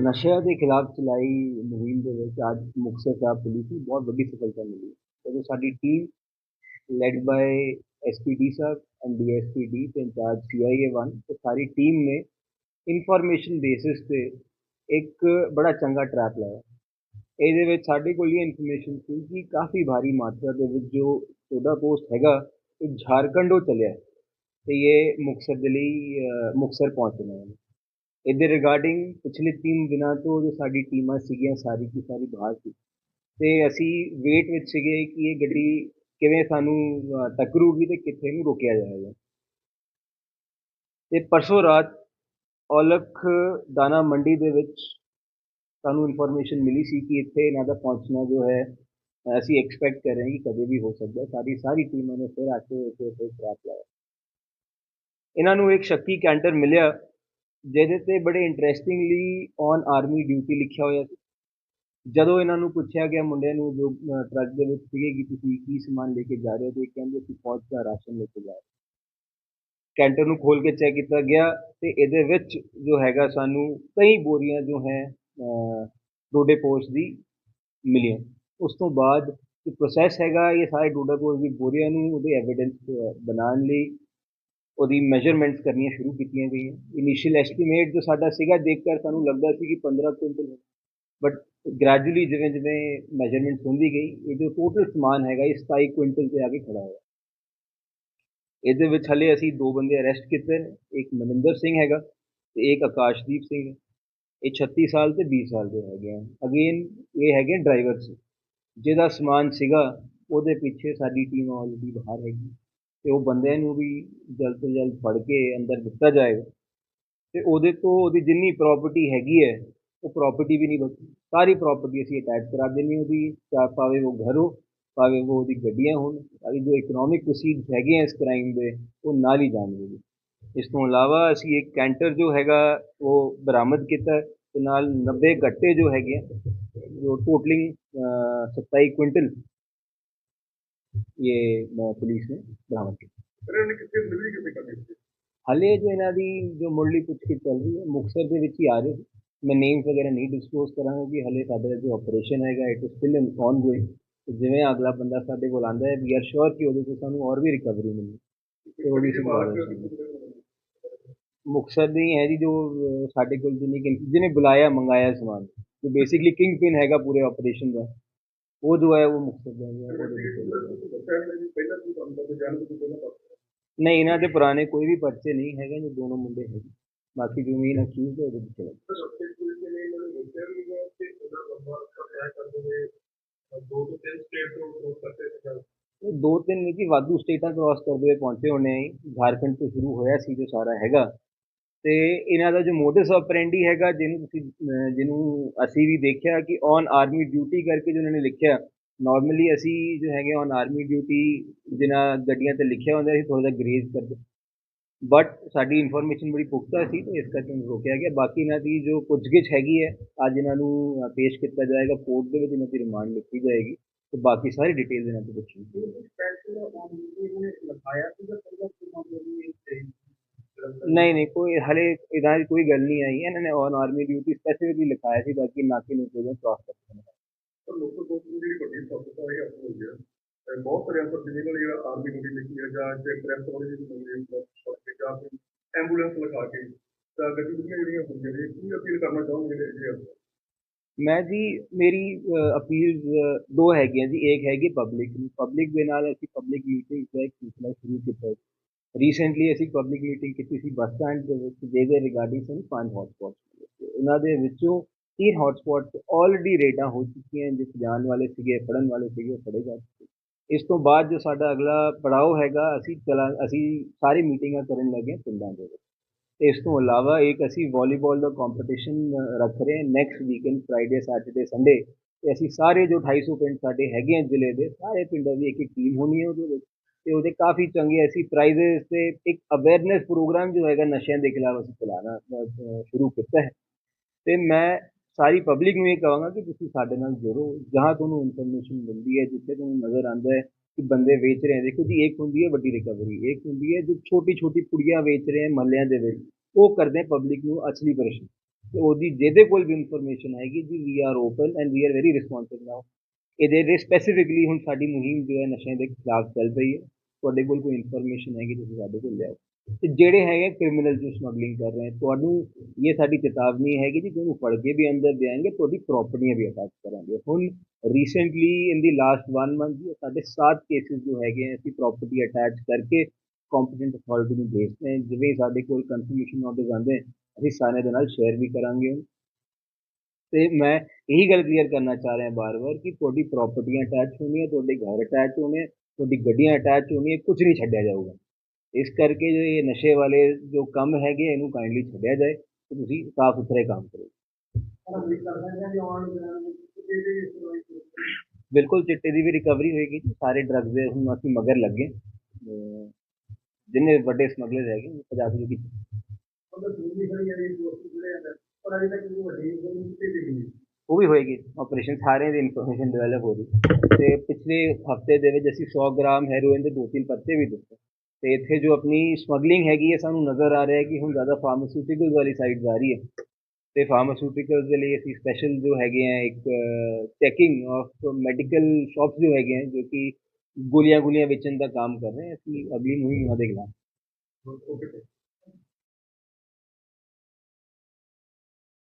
ਨਸ਼ਿਆਂ ਦੇ ਖਿਲਾਫ ਚਲਾਈ ਮੁਹਿੰਮ ਦੇ ਵਿੱਚ ਅੱਜ ਮੁਕਤਸਰ ਸਾਹਿਬ ਪੁਲਿਸ ਨੂੰ ਬਹੁਤ ਵੱਡੀ ਸਫਲਤਾ ਮਿਲੀ ਹੈ ਜਦੋਂ ਸਾਡੀ ਟੀਮ ਲੈਡ ਬਾਈ ਐਸਪੀਡੀ ਸਾਹਿਬ ਐਂਡ ਡੀਐਸਪੀ ਡੀ ਤੇ ਇੰਚਾਰਜ ਸੀਆਈਏ 1 ਤੇ ਸਾਰੀ ਟੀਮ ਨੇ ਇਨਫੋਰਮੇਸ਼ਨ ਬੇਸਿਸ ਤੇ ਇੱਕ ਬੜਾ ਚੰਗਾ ਟਰੈਪ ਲਾਇਆ ਇਹਦੇ ਵਿੱਚ ਸਾਡੇ ਕੋਲ ਇਹ ਇਨਫੋਰਮੇਸ਼ਨ ਸੀ ਕਿ ਕਾਫੀ ਭਾਰੀ ਮਾਤਰਾ ਦੇ ਵਿੱਚ ਜੋ ਸੋਡਾ ਪੋਸਟ ਹੈਗਾ ਇਹ ਝਾਰਖੰਡੋਂ ਚੱਲਿਆ ਹੈ ਤੇ ਇਹ ਮੁਕਤਸਰ ਦੇ ਲਈ ਅ, ਮੁਕਤਸਰ ਪਹੁੰਚਣਾ ਹੈ ਇਹਦੇ ਰਿਗਾਰਡਿੰਗ ਪਿਛਲੇ ਤਿੰਨ ਦਿਨਾਂ ਤੋਂ ਜੋ ਸਾਡੀ ਟੀਮਾਂ ਸੀਗੀਆਂ, ਸਾਰੀ ਕੀ ਸਾਰੀ ਬਾਹਰ ਸੀ। ਤੇ ਅਸੀਂ ਵੇਟ ਵਿੱਚ ਸੀਗੇ ਕਿ ਇਹ ਗੱਡੀ ਕਿਵੇਂ ਸਾਨੂੰ ਟੱਕਰੂਗੀ ਤੇ ਕਿੱਥੇ ਨੂੰ ਰੋਕਿਆ ਜਾਏਗਾ। ਤੇ ਪਰਸੋਂ ਰਾਤ ਔਲਖ ਦਾਣਾ ਮੰਡੀ ਦੇ ਵਿੱਚ ਸਾਨੂੰ ਇਨਫੋਰਮੇਸ਼ਨ ਮਿਲੀ ਸੀ ਕਿ ਇੱਥੇ ਇਹਨਾਂ ਦਾ ਪਹੁੰਚਣਾ ਜੋ ਹੈ, ਅਸੀਂ ਐਕਸਪੈਕਟ ਕਰ ਰਹੇ ਹਾਂ ਕਿ ਕਦੇ ਵੀ ਹੋ ਸਕਦਾ। ਸਾਡੀ ਸਾਰੀ ਟੀਮਾਂ ਨੇ ਫਿਰ ਆ ਕੇ ਇੱਥੇ ਉੱਥੇ ਟਰੈਪ ਲਾਇਆ। ਇਹਨਾਂ ਨੂੰ ਇੱਕ ਸ਼ੱਕੀ ਕੈਂਟਰ ਮਿਲਿਆ। ਜਿਹਦੇ ਤੇ ਬੜੇ ਇੰਟਰਸਟਿੰਗਲੀ ਔਨ ਆਰਮੀ ਡਿਊਟੀ ਲਿਖਿਆ ਹੋਇਆ ਸੀ ਜਦੋਂ ਇਹਨਾਂ ਨੂੰ ਪੁੱਛਿਆ ਗਿਆ ਮੁੰਡਿਆਂ ਨੂੰ ਜੋ ਅ, ਟਰੱਕ ਦੇ ਵਿੱਚ ਸੀਗੇ ਕਿ ਤੁਸੀਂ ਕੀ ਸਮਾਨ ਲੈ ਕੇ ਜਾ ਰਹੇ ਹੋ ਤੇ ਇਹ ਕਹਿੰਦੇ ਅਸੀਂ ਫੌਜ ਦਾ ਰਾਸ਼ਨ ਲੈ ਕੇ ਜਾ ਰਹੇ ਹਾਂ। ਕੈਂਟਰ ਨੂੰ ਖੋਲ ਕੇ ਚੈੱਕ ਕੀਤਾ ਗਿਆ ਤੇ ਇਹਦੇ ਵਿੱਚ ਜੋ ਹੈਗਾ ਸਾਨੂੰ ਕਈ ਬੋਰੀਆਂ ਜੋ ਹੈ ਅ, ਡੋਡੇ ਪੋਸਟ ਦੀ ਮਿਲੀਆਂ ਉਸ ਤੋਂ ਬਾਅਦ ਜੋ ਪ੍ਰੋਸੈਸ ਹੈਗਾ ਇਹ ਸਾਰੇ ਡੋਡਾ ਪੋਸਟ ਦੀ ਬੋਰੀਆਂ ਨੂੰ ਉਹਦੇ ਐਵੀਡੈਂਸ ਬਣਾਉਣ ਲਈ ਉਹਦੀ ਮੈਜ਼ਰਮੈਂਟਸ ਕਰਨੀਆਂ ਸ਼ੁਰੂ ਕੀਤੀਆਂ ਗਈਆਂ। ਇਨੀਸ਼ੀਅਲ ਐਸਟੀਮੇਟ ਜੋ ਸਾਡਾ ਸੀਗਾ ਦੇਖ ਕਰ ਸਾਨੂੰ ਲੱਗਦਾ ਸੀ ਕਿ 15 ਕੁਇੰਟਲ ਬਟ ਗ੍ਰੈਜੂਅਲੀ ਜਿਵੇਂ ਜਿਵੇਂ ਮੈਜ਼ਰਮੈਂਟਸ ਹੁੰਦੀ ਗਈ ਇਹ ਜੋ ਟੋਟਲ ਸਮਾਨ ਹੈਗਾ ਇਹ 27 ਕੁਇੰਟਲ ਤੇ ਆ ਕੇ ਖੜਾ ਹੋਇਆ। ਇਹਦੇ ਵਿੱਚ ਹਲੇ ਅਸੀਂ ਦੋ ਬੰਦੇ ਅਰੈਸਟ ਕੀਤੇ ਨੇ, ਇੱਕ ਮਨਿੰਦਰ ਸਿੰਘ ਹੈਗਾ ਤੇ ਇੱਕ ਆਕਾਸ਼ਦੀਪ ਸਿੰਘ ਹੈ। ਇਹ 36 ਸਾਲ ਤੇ 20 ਸਾਲ ਦੇ ਹੈਗੇ ਆ ਅਗੇਨ ਇਹ ਹੈਗੇ ਡਰਾਈਵਰਸ ਜਿਹਦਾ ਸਮਾਨ ਸੀਗਾ, ਉਹਦੇ ਪਿੱਛੇ ਸਾਡੀ ਟੀਮ ਆਲਰੇਡੀ ਬਾਹਰ ਹੈਗੀ। ਅਤੇ ਉਹ ਬੰਦਿਆਂ ਨੂੰ ਵੀ ਜਲਦ ਤੋਂ ਜਲਦ ਫੜ ਕੇ ਅੰਦਰ ਦਿੱਤਾ ਜਾਏਗਾ ਅਤੇ ਉਹਦੇ ਤੋਂ ਉਹਦੀ ਜਿੰਨੀ ਪ੍ਰੋਪਰਟੀ ਹੈਗੀ ਹੈ, ਉਹ ਪ੍ਰੋਪਰਟੀ ਵੀ ਨਹੀਂ ਬਚੀ ਸਾਰੀ ਪ੍ਰੋਪਰਟੀ ਅਸੀਂ ਅਟੈਚ ਕਰਾ ਦੇਣੀ ਉਹਦੀ, ਚਾਹੇ ਭਾਵੇਂ ਉਹ ਘਰ ਹੋ ਭਾਵੇਂ ਉਹ ਉਹਦੀ ਗੱਡੀਆਂ ਹੋਣ ਸਾਰੀ ਜੋ ਇਕਨੋਮਿਕ ਪ੍ਰੋਸੀਡਸ ਹੈਗੇ ਆ ਇਸ ਕ੍ਰਾਈਮ ਦੇ, ਉਹ ਨਾਲ ਹੀ ਜਾਣਗੇ ਜੀ। ਇਸ ਤੋਂ ਇਲਾਵਾ ਅਸੀਂ ਇੱਕ ਕੈਂਟਰ ਜੋ ਹੈਗਾ, ਉਹ ਬਰਾਮਦ ਕੀਤਾ ਹੈ ਤੇ ਨਾਲ 90 ਗੱਟੇ ਜੋ ਹੈਗੇ ਆ, ਜੋ ਟੋਟਲਿੰਗ 27 ਕੁਇੰਟਲ ਕਿੱਥੇ ਡਿਲੀਵਰੀ ਕਿੱਥੇ ਕਰਨੀ ਸੀ ਹਾਲੇ ਜੋ ਇਹਨਾਂ ਦੀ ਜੋ ਮੁੱਢਲੀ ਪੁੱਛਗਿੱਛ ਚੱਲ ਰਹੀ ਹੈ ਮੁਕਤਸਰ ਦੇ ਵਿੱਚ ਹੀ ਆ ਰਹੇ। ਮੈਂ ਨੇਮਸ ਵਗੈਰਾ ਨਹੀਂ ਡਿਸਕਲੋਜ਼ ਕਰਾਂਗਾ ਕਿ ਹਾਲੇ ਸਾਡਾ ਜੋ ਆਪਰੇਸ਼ਨ ਹੈਗਾ it is still in on going ਜਿਵੇਂ ਅਗਲਾ ਬੰਦਾ ਸਾਡੇ ਕੋਲ ਆਂਦਾ ਹੈ ਵੀ ਆਰ ਸ਼ੋਰ ਕਿ ਉਹਦੇ ਤੋਂ ਸਾਨੂੰ ਹੋਰ ਵੀ ਰਿਕਵਰੀ ਮਿਲੇ ਤੇ ਉਹਦੀ ਸੰਭਾਲ ਹੈ ਮੁਕਤਸਰ ਦੀ ਹੈ ਜੀ ਜੋ ਸਾਡੇ ਕੋਲ ਜਿਹਨੇ ਜਿਹਨੇ ਬੁਲਾਇਆ ਮੰਗਾਇਆ ਸਮਾਨ। ਜੋ ਬੇਸਿਕਲੀ ਕਿੰਗ ਪਿਨ ਹੈਗਾ ਪੂਰੇ ਆਪਰੇਸ਼ਨ ਦਾ। ਉਹ ਜੋ ਹੈ, ਉਹ ਮੁਕਤਸਰ ਦਾ ਹੈ ਨਹੀਂ, ਇਹਨਾਂ ਦੇ ਪੁਰਾਣੇ ਕੋਈ ਵੀ ਪਰਚੇ ਨਹੀਂ ਹੈਗੇ ਜੋ ਦੋਨੋਂ ਮੁੰਡੇ ਹੈਗੇ। ਬਾਕੀ ਜੋ ਮੇਨ ਅਕਿਊਜ਼ ਹੈ, ਉਹਦੇ ਵਿੱਚ ਚਲਾ ਦੋ ਤਿੰਨ ਇਹ ਦੋ ਤਿੰਨ ਨਹੀਂ ਕਿ ਵਾਧੂ ਸਟੇਟਾਂ ਕ੍ਰਾਸ ਕਰਦੇ ਹੋਏ ਪਹੁੰਚੇ ਹੋਣੇ ਆ ਝਾਰਖੰਡ ਤੋਂ ਸ਼ੁਰੂ ਹੋਇਆ ਸੀ ਜੋ ਸਾਰਾ ਹੈਗਾ। ਤੇ ਇਹਨਾਂ ਦਾ ਜੋ ਮੋਡਸ ਆਪਰੈਂਡੀ ਹੈਗਾ, ਜਿਹਨੂੰ ਤੁਸੀਂ ਜਿਹਨੂੰ ਅਸੀਂ ਵੀ ਦੇਖਿਆ ਕਿ ਔਨ ਆਰਮੀ ਡਿਊਟੀ ਕਰਕੇ ਜੋ ਉਹਨਾਂ ਨੇ ਲਿਖਿਆ ਨਾਰਮਲੀ ਅਸੀਂ ਜੋ ਹੈਗੇ ਔਨ ਆਰਮੀ ਡਿਊਟੀ ਜਿਨ੍ਹਾਂ ਗੱਡੀਆਂ ਤੇ ਲਿਖਿਆ ਹੁੰਦਾ ਸੀ ਥੋੜਾ ਜਿਹਾ ਗਰੇਜ਼ ਕਰਦੇ ਬਟ ਸਾਡੀ ਇਨਫੋਰਮੇਸ਼ਨ ਬੜੀ ਪੁਖਤਾ ਸੀ, ਤੇ ਇਸ ਕਰਕੇ ਉਹਨੂੰ ਰੋਕਿਆ ਗਿਆ। ਬਾਕੀ ਇਹਨਾਂ ਦੀ ਜੋ ਪੁੱਛਗਿੱਛ ਹੈਗੀ ਹੈ, ਅੱਜ ਇਹਨਾਂ ਨੂੰ ਪੇਸ਼ ਕੀਤਾ ਜਾਏਗਾ ਕੋਰਟ ਦੇ ਵਿੱਚ ਇਹਨਾਂ ਦੀ ਰਿਮਾਂਡ ਲਿੱਤੀ ਜਾਏਗੀ। ਤੇ ਬਾਕੀ ਸਾਰੀ ਡਿਟੇਲ ਇਹਨਾਂ ਤੋਂ ਪੁੱਛੀ ਸਪੈਸ਼ਲ ਆਨ ਇਹਨੇ ਲਿਖਾਇਆ ਸੀਗਾ ਪਹਿਲਾਂ ਕਿ ਮਾਮਲੇ ਦੀ ਨਹੀਂ ਨਹੀਂ ਕੋਈ ਹਲੇ ਇਹਦਾ ਦੀ ਕੋਈ ਗੱਲ ਨਹੀਂ ਆਈ ਹੈ। ਇਹਨਾਂ ਨੇ ਔਨ ਆਰਮੀ ਡਿਊਟੀ ਸਪੈਸੀਫਿਕਲੀ ਲਿਖਾਇਆ ਸੀ ਬਾਕੀ ਨਾਕੇ ਨੂੰ ਕੋਈ ਕ੍ਰਾਸ ਕਰਦੇ ਨੇ ਪਰ ਲੋਕਲ ਕੋਰਟ ਦੀ ਜਿਹੜੀ ਵੱਡੀ ਸਬੂਤ ਹੈ ਇਹ ਹੋ ਗਿਆ ਤੇ ਬਹੁਤ ਸਾਰੇ ਅੰਦਰ ਜਿਹਨਾਂ ਨੇ ਜਿਹੜਾ ਆਰਮੀ ਡਿਊਟੀ ਲਿਖੀ ਹੈ ਜਾਂ ਜੇ ਪ੍ਰੈਸ ਵਾਲੀ ਜਿਹੜੀ ਮੰਗੀ ਹੈ ਜਾਂ ਜਾਂ ਫਿਰ ਐਂਬੂਲੈਂਸ ਲਿਖਾ ਕੇ ਤਾਂ ਗੱਡੀ ਦੀਆਂ ਜਿਹੜੀਆਂ ਹੁੰਦੀਆਂ ਨੇ ਕੀ ਅਪੀਲ ਕਰਨਾ ਚਾਹੋਗੇ ਜਿਹੜੇ ਜਿਹੜੇ ਅਫਸਰ? ਮੈਂ ਜੀ ਮੇਰੀ ਅਪੀਲ ਦੋ ਹੈਗੀਆਂ ਜੀ ਇੱਕ ਹੈਗੀ ਪਬਲਿਕ ਨੂੰ ਪਬਲਿਕ ਦੇ ਨਾਲ ਅਸੀਂ ਪਬਲਿਕ ਮੀਟਿੰਗ ਦਾ ਇੱਕ ਸਿਲਸਿਲਾ ਸ਼ੁਰੂ ਕੀਤਾ ਹੈ ਰੀਸੈਂਟਲੀ ਅਸੀਂ ਪਬਲਿਕ ਮੀਟਿੰਗ ਕੀਤੀ ਸੀ ਬੱਸ ਸਟੈਂਡ ਦੇ ਵਿੱਚ ਦੇ ਗਏ ਰਿਗਾਰਡਿੰਗ ਸਮ ਪੰਜ ਹੌਟਸਪੌਟਸ ਉਹਨਾਂ ਦੇ ਵਿੱਚੋਂ ਤੀਨ ਹੌਟਸਪੌਟਸ ਆਲਰੇਡੀ ਰੇਡਾਂ ਹੋ ਚੁੱਕੀਆਂ ਜਿਸ ਜਾਣ ਵਾਲੇ ਸੀਗੇ ਫੜਨ ਵਾਲੇ ਸੀਗੇ ਫੜੇ ਜਾ ਚੁੱਕੇ ਇਸ ਤੋਂ ਬਾਅਦ ਜੋ ਸਾਡਾ ਅਗਲਾ ਪੜਾਅ ਹੈਗਾ ਅਸੀਂ ਚਲਾ ਅਸੀਂ ਸਾਰੀ ਮੀਟਿੰਗਾਂ ਕਰਨ ਲੱਗੇ ਪਿੰਡਾਂ ਦੇ ਵਿੱਚ ਇਸ ਤੋਂ ਇਲਾਵਾ ਇੱਕ ਅਸੀਂ ਵਾਲੀਬਾਲ ਦਾ ਕੰਪੀਟੀਸ਼ਨ ਰੱਖ ਰਹੇ ਹਾਂ next weekend Friday Saturday Sunday ਤੇ ਅਸੀਂ ਸਾਰੇ ਜੋ 250 ਪਿੰਡ ਸਾਡੇ ਹੈਗੇ ਆ ਜ਼ਿਲ੍ਹੇ ਦੇ ਸਾਰੇ ਪਿੰਡਾਂ ਦੀ ਇੱਕ ਇੱਕ ਟੀਮ ਹੋਣੀ ਹੈ ਉਹਦੇ ਵਿੱਚ ਤੇ ਉਹਦੇ ਕਾਫੀ ਚੰਗੇ ਅਸੀਂ ਪ੍ਰਾਈਜ਼ਸ ਤੇ ਇੱਕ ਅਵੇਅਰਨੈਸ ਪ੍ਰੋਗਰਾਮ ਜੋ ਹੈਗਾ ਨਸ਼ਿਆਂ ਦੇ ਖਿਲਾਫ ਅਸੀਂ ਚਲਾਣਾ ਸ਼ੁਰੂ ਕੀਤਾ ਹੈ। ਤੇ ਮੈਂ ਸਾਰੀ ਪਬਲਿਕ ਨੂੰ ਇਹ ਕਹਾਂਗਾ ਕਿ ਤੁਸੀਂ ਸਾਡੇ ਨਾਲ ਜੁੜੋ, ਜਹਾਂ ਤੁਹਾਨੂੰ ਇਨਫੋਰਮੇਸ਼ਨ ਮਿਲਦੀ ਹੈ, ਜਿੱਥੇ ਤੁਹਾਨੂੰ ਨਜ਼ਰ ਆਉਂਦਾ ਹੈ ਕਿ ਬੰਦੇ ਵੇਚ ਰਹੇ ਦੇਖੋ ਜੀ, ਇੱਕ ਹੁੰਦੀ ਹੈ ਵੱਡੀ ਰਿਕਵਰੀ ਇੱਕ ਹੁੰਦੀ ਹੈ ਜੋ ਛੋਟੀ ਛੋਟੀ ਕੁੜੀਆਂ ਵੇਚ ਰਹੇ ਮਹੱਲਿਆਂ ਦੇ ਵਿੱਚ। ਉਹ ਕਰਦੇ ਪਬਲਿਕ ਨੂੰ ਅਸਲੀ ਪਰੇਸ਼ਾਨ। ਤੇ ਉਹਦੀ ਜਿਹਦੇ ਕੋਲ ਵੀ ਇਨਫੋਰਮੇਸ਼ਨ ਆਏਗੀ, ਜੀ we are open and we are very responsive now ਇਹਦੇ ਲਈ ਸਪੈਸੀਫਿਕਲੀ ਹੁਣ ਸਾਡੀ ਮੁਹਿੰਮ ਜੋ ਹੈ ਨਸ਼ਿਆਂ ਦੇ ਖਿਲਾਫ ਚੱਲ ਰਹੀ ਹੈ। ਤੁਹਾਡੇ ਕੋਲ ਕੋਈ ਇਨਫੋਰਮੇਸ਼ਨ ਹੈਗੀ, ਤੁਸੀਂ ਸਾਡੇ ਕੋਲ ਲਿਆਓ। ਤੇ ਜਿਹੜੇ ਹੈਗੇ ਕ੍ਰਿਮੀਨਲ ਜੋ ਸਮਗਲਿੰਗ ਕਰ ਰਹੇ ਤੁਹਾਨੂੰ ਇਹ ਸਾਡੀ ਚੇਤਾਵਨੀ ਹੈਗੀ ਜੀ, ਤੁਹਾਨੂੰ ਫੜ ਕੇ ਵੀ ਅੰਦਰ ਦੇਾਂਗੇ ਤੁਹਾਡੀ ਪ੍ਰਾਪਰਟੀਆਂ ਵੀ ਅਟੈਚ ਕਰਾਂਗੇ। ਹੁਣ recently in the last 1 month ਜੀ, ਸਾਡੇ 7 ਕੇਸਿਸ ਜੋ ਹੈਗੇ ਅਸੀਂ ਪ੍ਰਾਪਰਟੀ ਅਟੈਚ ਕਰਕੇ ਕੰਪੀਟੈਂਟ ਅਥਾਰਟੀ ਨੂੰ ਭੇਜਦੇ ਹਾਂ। ਜਿਵੇਂ ਸਾਡੇ ਕੋਲ ਕਨਫਰਮੇਸ਼ਨ ਆਰਡਰ ਜਾਂਦੇ, ਅਸੀਂ ਸਾਰੇ ਦੇ ਨਾਲ ਸ਼ੇਅਰ ਵੀ ਕਰਾਂਗੇ। ਤੇ ਮੈਂ ਇਹੀ ਗੱਲ ਕਲੀਅਰ ਕਰਨਾ ਚਾਹ ਰਿਹਾ ਬਾਰ-ਬਾਰ ਕਿ ਤੁਹਾਡੀ ਪ੍ਰਾਪਰਟੀਆਂ ਅਟੈਚ ਹੋਣੀਆਂ, ਤੁਹਾਡੇ ਘਰ ਅਟੈਚ ਹੋਣੇ, ਤੁਹਾਡੀ ਗੱਡੀਆਂ ਅਟੈਚ ਹੋਣੀਆਂ ਕੁਝ ਨਹੀਂ ਛੱਡਿਆ ਜਾਊਗਾ। ਇਸ ਕਰਕੇ ਜੋ ਇਹ ਨਸ਼ੇ ਵਾਲੇ ਜੋ ਕੰਮ ਹੈਗੇ ਇਹਨੂੰ ਕਾਈਂਡਲੀ ਛੱਡਿਆ ਜਾਏ ਤੇ ਤੁਸੀਂ ਸਾਫ਼ ਸੁਥਰੇ ਕੰਮ ਕਰੋ। ਬਿਲਕੁਲ, ਚਿੱਟੇ ਦੀ ਵੀ ਰਿਕਵਰੀ ਹੋਏਗੀ ਸਾਰੇ ਡਰੱਗਸ ਦੇ ਹੁਣ ਅਸੀਂ ਮਗਰ ਲੱਗੇ ਜਿੰਨੇ ਵੱਡੇ ਸਮਗਲਰ ਹੈਗੇ 50 ਕਿਲੋ ਦੀ ਉਹ ਵੀ ਹੋਏਗੀ ਆਪਰੇਸ਼ਨ ਸਾਰੇ ਦੀ ਇਨਫੋਰਮੇਸ਼ਨ ਡਿਵੈਲਪ ਹੋ ਰਹੀ ਤੇ ਪਿਛਲੇ ਹਫ਼ਤੇ ਦੇ ਵਿੱਚ ਅਸੀਂ 100 ਗ੍ਰਾਮ ਹੈਰੋਇਨ ਦੇ ਦੋ ਤਿੰਨ ਪੱਤੇ ਵੀ ਦਿੱਤੇ। ਤੇ ਇੱਥੇ ਜੋ ਆਪਣੀ ਸਮਗਲਿੰਗ ਹੈਗੀ ਹੈ, ਸਾਨੂੰ ਨਜ਼ਰ ਆ ਰਿਹਾ ਹੈ ਕਿ ਹੁਣ ਜ਼ਿਆਦਾ ਫਾਰਮਾਸਿਊਟੀਕਲਸ ਵਾਲੀ ਸਾਈਡ ਜਾ ਰਹੀ ਹੈ। ਤੇ ਫਾਰਮਾਸਿਊਟੀਕਲਸ ਦੇ ਲਈ ਅਸੀਂ ਸਪੈਸ਼ਲ ਜੋ ਹੈਗੇ ਆ, ਇੱਕ ਚੈਕਿੰਗ ਆਫ ਮੈਡੀਕਲ ਸ਼ਾਪਸ ਜੋ ਹੈਗੇ ਆ, ਜੋ ਕਿ ਗੋਲੀਆਂ ਗੋਲੀਆਂ ਵੇਚਣ ਦਾ ਕੰਮ ਕਰ ਰਹੇ ਅਸੀਂ ਅਗਲੀ ਮੁਹਿੰਮ ਉਹਨਾਂ ਦੇ ਖਿਲਾਫ